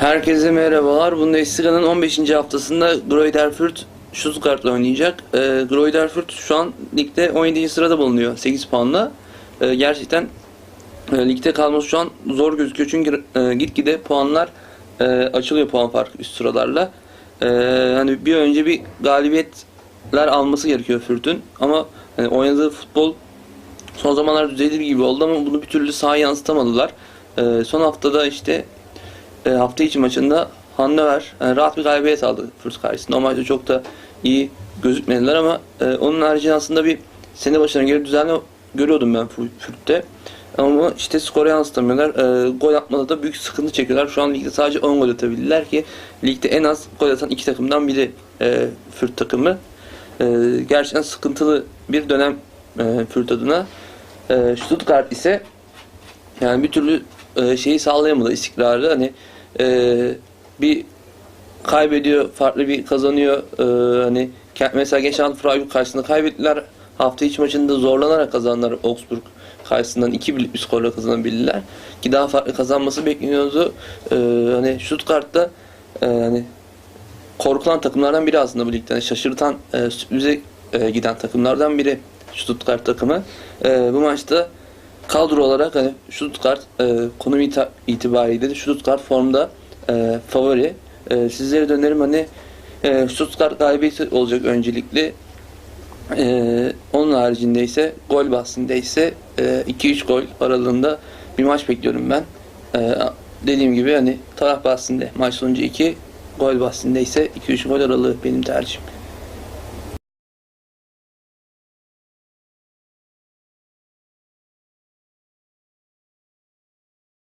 Herkese merhabalar. Bundesliga'nın 15. haftasında Greuther Fürth Stuttgart'la oynayacak. E, Greuther Fürth şu an ligde 17. sırada bulunuyor 8 puanla. E, gerçekten e, ligde kalması şu an zor gözüküyor çünkü e, gitgide puanlar e, açılıyor puan farkı üst sıralarla. E, hani bir önce bir galibiyetler alması gerekiyor Fürth'ün ama hani oynadığı futbol son zamanlarda düzelir gibi oldu ama bunu bir türlü sahaya yansıtamadılar. E, son haftada işte e, hafta içi maçında Hannover yani rahat bir galibiyet aldı Fürth karşısında. O maçta çok da iyi gözükmediler ama e, onun haricinde aslında bir sene başına göre düzenli görüyordum ben Für- Fürth'te. Ama işte skora yansıtamıyorlar. E, gol atmada da büyük sıkıntı çekiyorlar. Şu an ligde sadece 10 gol atabildiler ki ligde en az gol atan iki takımdan biri e, Fürth takımı. E, gerçekten sıkıntılı bir dönem e, Fürth adına. E, Stuttgart ise yani bir türlü e, şeyi sağlayamadı istikrarı. Hani e, bir kaybediyor, farklı bir kazanıyor. E, hani mesela geçen Freiburg karşısında kaybettiler. Hafta içi maçında zorlanarak kazandılar Augsburg karşısından 2 birlik bir skorla kazanabildiler. Ki daha farklı kazanması bekleniyordu. E, hani Stuttgart'ta e, hani korkulan takımlardan biri aslında bu ligden. Şaşırtan, e, sürprize e, giden takımlardan biri Stuttgart takımı. E, bu maçta kadro olarak hani Stuttgart e, konum itibariyle de Stuttgart formda e, favori. E, sizlere de önerim hani e, Stuttgart galibiyeti olacak öncelikli. E, onun haricinde ise gol bahsinde ise e, 2-3 gol aralığında bir maç bekliyorum ben. E, dediğim gibi hani taraf bahsinde maç sonucu 2 gol bahsinde ise 2-3 gol aralığı benim tercihim.